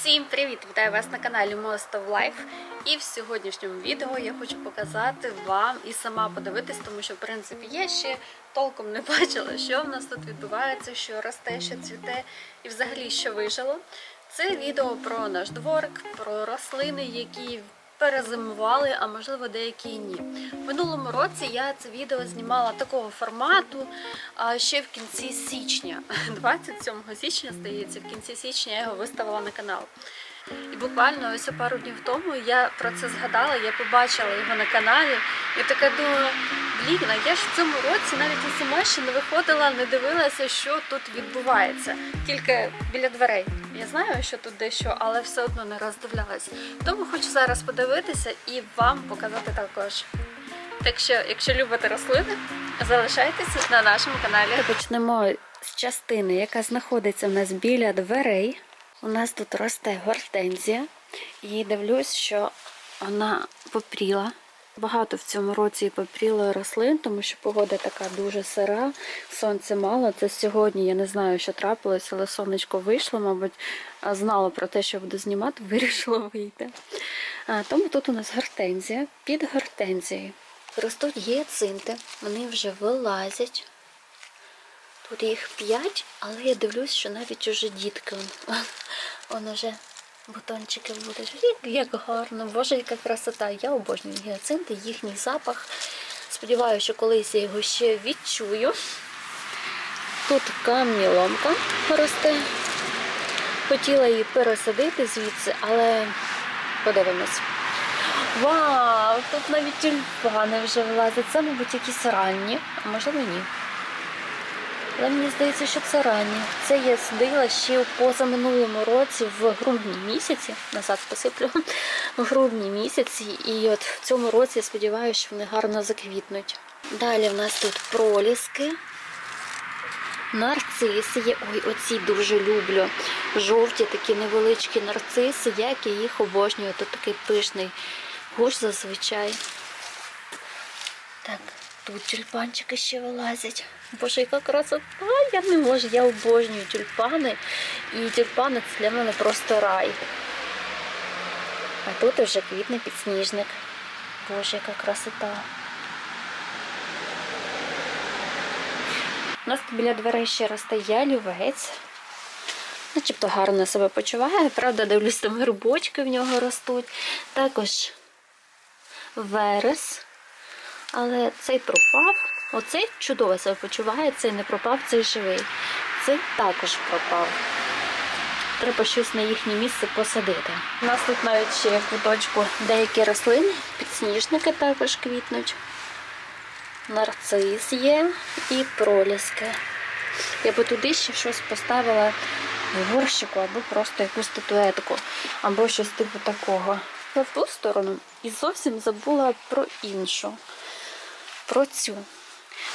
Всім привіт! Вітаю вас на каналі Most of Life. І в сьогоднішньому відео я хочу показати вам і сама подивитись, тому що в принципі я ще толком не бачила, що в нас тут відбувається, що росте, що цвіте і взагалі що вижило. Це відео про наш дворик, про рослини, які перезимували, а можливо деякі ні. В минулому році я це відео знімала такого формату ще в кінці січня. 27 січня, здається, в кінці січня я його виставила на канал. І буквально ось пару днів тому я про це згадала, я побачила його на каналі і така думаю, блін, я ж в цьому році навіть і сама ще не виходила, не дивилася, що тут відбувається. Тільки біля дверей. Я знаю, що тут дещо, але все одно не роздивлялася. Тому хочу зараз подивитися і вам показати також. Так що, якщо любите рослини, залишайтеся на нашому каналі. Почнемо з частини, яка знаходиться в нас біля дверей. У нас тут росте гортензія, і дивлюсь, що вона попріла. Багато в цьому році попріло рослин, тому що погода така дуже сира, сонця мало. Це сьогодні я не знаю, що трапилось, але сонечко вийшло, мабуть, а знало про те, що буду знімати, вирішила вийти. Тому тут у нас гортензія. Під гортензією ростуть гіацинти, вони вже вилазять. Тут їх п'ять, але я дивлюсь, що навіть уже дітки. он- уже бутончики будуть. Як, гарно, боже, яка красота. Я обожнюю гіацинти, їхній запах. Сподіваюся, що колись я його ще відчую. Тут камні ломка росте. Хотіла її пересадити звідси, але подивимось. Вау! Тут навіть тюльпани вже вилазять. Це, мабуть, якісь ранні, а можливо ні. Але мені здається, що це ранні. Це я садила ще в позаминулому році, в грудні місяці, назад посиплю, в грудні місяці, і от в цьому році я сподіваюся, що вони гарно заквітнуть. Далі в нас тут проліски, нарциси є. Ой, оці дуже люблю. Жовті такі невеличкі нарциси, як я їх обожнюю. Тут такий пишний гуш зазвичай. Так, тут тюльпанчики ще вилазять. Боже, яка красота! Я не можу, я обожнюю тюльпани. І тюльпани це для мене просто рай. А тут вже квітне підсніжник. Боже, яка красота. У нас біля дверей ще росте ялівець. Начебто гарно себе почуває. Правда, дивлюсь, там грибочки в нього ростуть. Також верес. Але цей пропав. Оцей чудово себе почуває, цей не пропав, цей живий. Цей також пропав. Треба щось на їхнє місце посадити. У нас тут навіть ще є куточку деякі рослини, підсніжники також квітнуть. Нарцис є і проліски. Я би туди ще щось поставила в горщику або просто якусь статуетку, або щось типу такого. Я в ту сторону і зовсім забула про іншу. Про цю.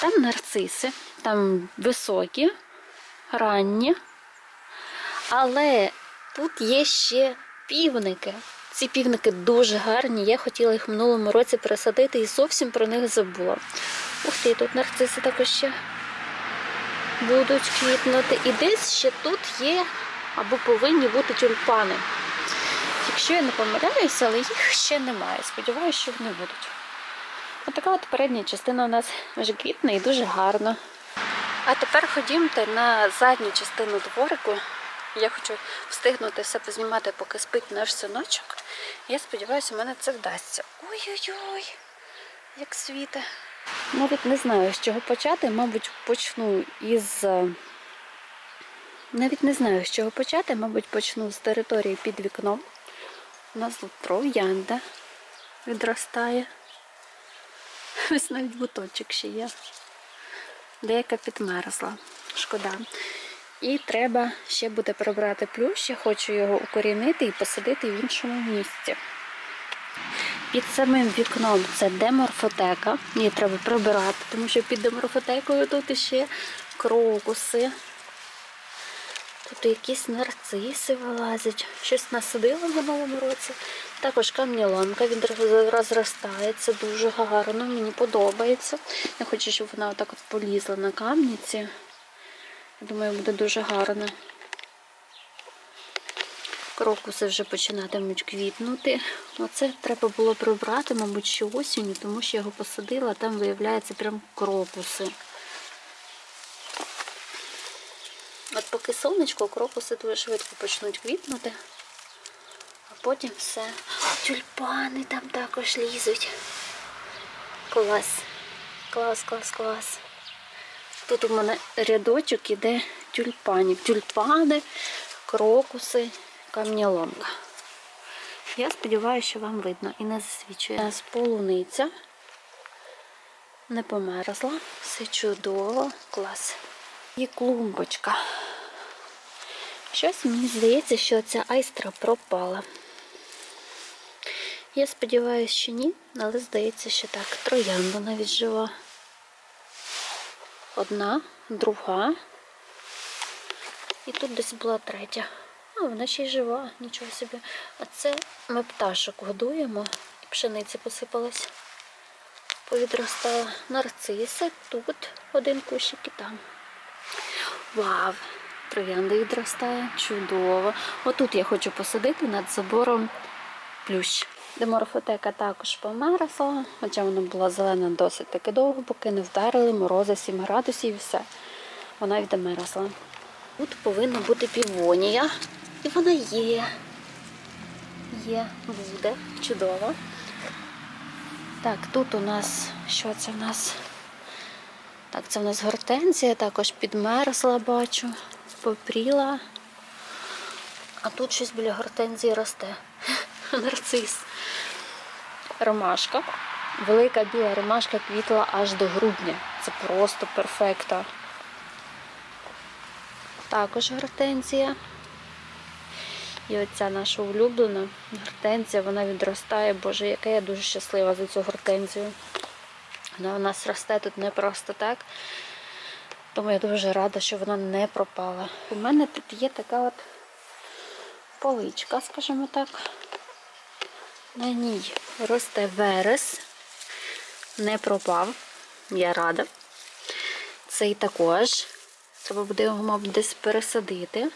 Там нарциси, там високі, ранні. Але тут є ще півники. Ці півники дуже гарні. Я хотіла їх в минулому році пересадити і зовсім про них забула. Ух ти, тут нарциси також ще будуть квітнути. І десь ще тут є або повинні бути тюльпани. Якщо я не помиляюся, але їх ще немає. Сподіваюся, що вони будуть. Отака от передня частина у нас вже квітне і дуже гарно. А тепер ходімте на задню частину дворику. Я хочу встигнути все познімати, поки спить наш синочок. Я сподіваюся, у мене це вдасться. Ой-ой-ой, як світе. Навіть не знаю, з чого почати. Мабуть, почну із. е, Навіть не знаю, з чого почати, мабуть, почну з території під вікном. У нас тут троянда відростає. Ось навіть бутончик ще є. Деяка підмерзла. Шкода. І треба ще буде прибрати плющ. Я хочу його укорінити і посадити в іншому місці. Під самим вікном це деморфотека. Її треба прибирати, тому що під деморфотекою тут іще крокуси. Тут якісь нарциси вилазять. Щось насадила в минулому році. Також камніломка він розростається дуже гарно, мені подобається. Я хочу, щоб вона отак от полізла на камніці. Я думаю, буде дуже гарно. Крокуси вже починатимуть квітнути. Оце треба було прибрати, мабуть, ще осінню, тому що я його посадила, а там виявляється прям крокуси. Поки сонечко, крокуси дуже швидко почнуть квітнути, а потім все. Тюльпани там також лізуть. Клас. Клас, клас, клас. Тут у мене рядочок іде тюльпанів. Тюльпани, крокуси, камняломка. Я сподіваюся, що вам видно і не засвічує. У нас полуниця не померзла. Все чудово, клас. І клумбочка. Щось мені здається, що ця айстра пропала. Я сподіваюся, що ні, але здається, що так. Троянда навіть жива. Одна, друга. І тут десь була третя. А, вона ще й жива, нічого собі. А це ми пташок годуємо, і пшениця посипалась. Повідростала нарциси, тут один кущик і там. Вау! Троянда відростає, чудово. Отут я хочу посадити над забором плющ. Деморфотека також померзла, хоча вона була зелена досить таки довго, поки не вдарили морози 7 градусів і все. Вона відмерзла. Тут повинна бути півонія. І вона є. Є, буде. Чудово. Так, тут у нас, що це в нас? Так, це в нас гортензія, також підмерзла, бачу, попріла. А тут щось біля гортензії росте. Нарцис. Ромашка. Велика біла ромашка квітла аж до грудня. Це просто перфекта. Також гортензія. І оця наша улюблена гортензія, вона відростає. Боже, яка я дуже щаслива за цю гортензію. Вона у нас росте тут не просто так. Тому я дуже рада, що вона не пропала. У мене тут є така от поличка, скажімо так. На ній росте верес. Не пропав. Я рада. Цей також. Треба буде його, мабуть, десь пересадити.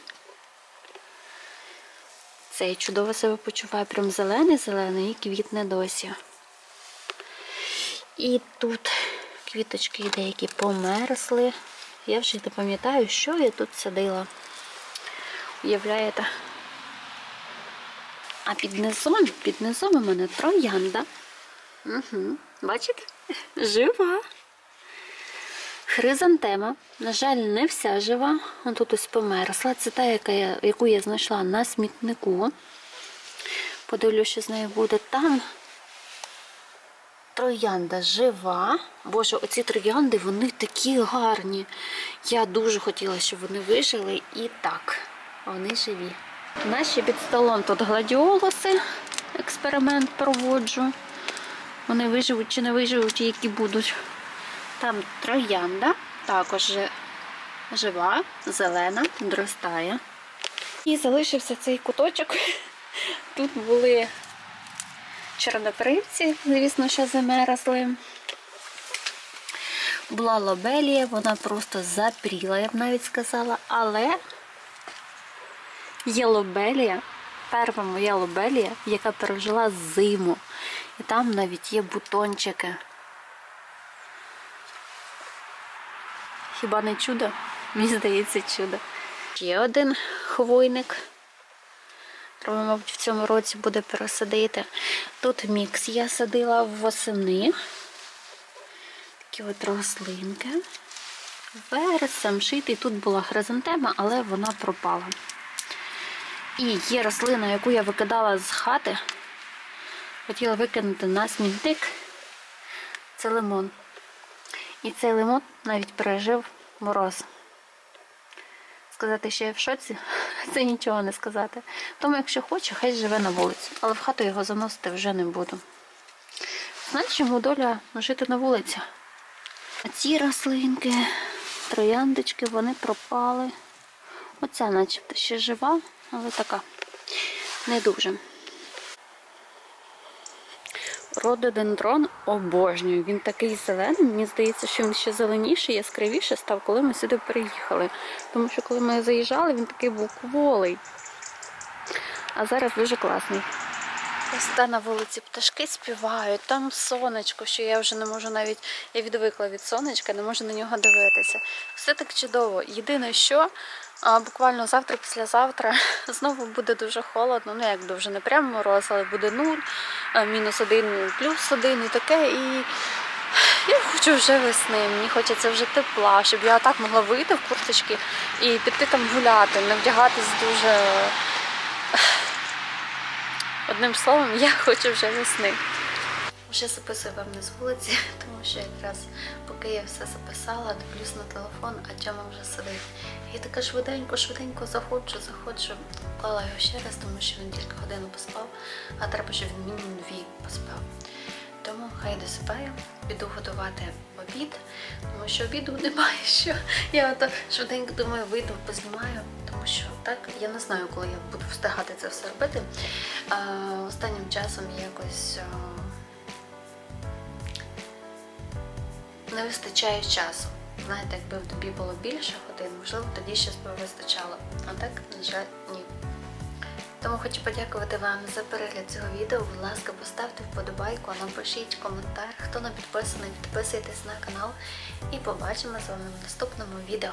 Цей чудово себе почуває прям зелений-зелений і квітне досі. І тут квіточки деякі померзли. Я вже не пам'ятаю, що я тут садила. Уявляєте? А під низом, під низом у мене троянда. Угу. Бачите? Жива. Хризантема. На жаль, не вся жива. Вон тут ось померзла. Це та, яка я, яку я знайшла на смітнику. Подивлюсь, що з нею буде там. Троянда жива. Боже, оці троянди, вони такі гарні. Я дуже хотіла, щоб вони вижили. І так, вони живі. Наші під столом тут гладіолуси. Експеримент проводжу. Вони виживуть чи не виживуть, які будуть. Там троянда, також жива, зелена, підростає. І залишився цей куточок. Тут були чорнопривці, звісно, що замерзли. Була лобелія, вона просто запріла, я б навіть сказала, але є лобелія, перша моя лобелія, яка пережила зиму. І там навіть є бутончики. Хіба не чудо? Мені здається, чудо. Ще один хвойник. Треба, мабуть, в цьому році буде пересадити. Тут мікс я садила восени. Такі от рослинки. Верес, самшит, і тут була хризантема, але вона пропала. І є рослина, яку я викидала з хати. Хотіла викинути на смітник. Це лимон. І цей лимон навіть пережив мороз. Сказати, що я в шоці, це нічого не сказати. Тому, якщо хоче, хай живе на вулиці. Але в хату його заносити вже не буду. Знаєш, чому доля жити на вулиці? А ці рослинки, трояндочки, вони пропали. Оця начебто ще жива, але така не дуже. Рододендрон обожнюю. Він такий зелений. Мені здається, що він ще зеленіший, яскравіше став, коли ми сюди приїхали. Тому що коли ми заїжджали, він такий був кволий. а зараз дуже класний. Ось та на вулиці пташки співають, там сонечко, що я вже не можу навіть, я відвикла від сонечка, не можу на нього дивитися. Все так чудово. Єдине, що буквально завтра, післязавтра знову буде дуже холодно. Ну якби вже не прямо мороз, але буде нуль, мінус один, плюс один і таке. І я хочу вже весни, мені хочеться вже тепла, щоб я так могла вийти в курточки і піти там гуляти, не вдягатись дуже. Одним словом, я хочу вже весни. Вже записую вам не з вулиці, тому що якраз поки я все записала, дивлюсь на телефон, а Тьома вже сидить. Я така швиденько, швиденько заходжу, заходжу, клала його ще раз, тому що він тільки годину поспав, а треба, щоб він мінімум дві поспав. Тому хай досипаю, піду готувати обід, тому що обіду немає. Що я ото швиденько думаю, вийду, познімаю, тому що так я не знаю, коли я буду встигати це все робити. А, останнім часом якось а, не вистачає часу. Знаєте, якби в добі було більше годин, можливо, тоді щось би вистачало. А так, на жаль, ні. Тому хочу подякувати вам за перегляд цього відео. Будь ласка, поставте вподобайку, напишіть коментар. Хто не підписаний, підписуйтесь на канал. І побачимо з вами в наступному відео.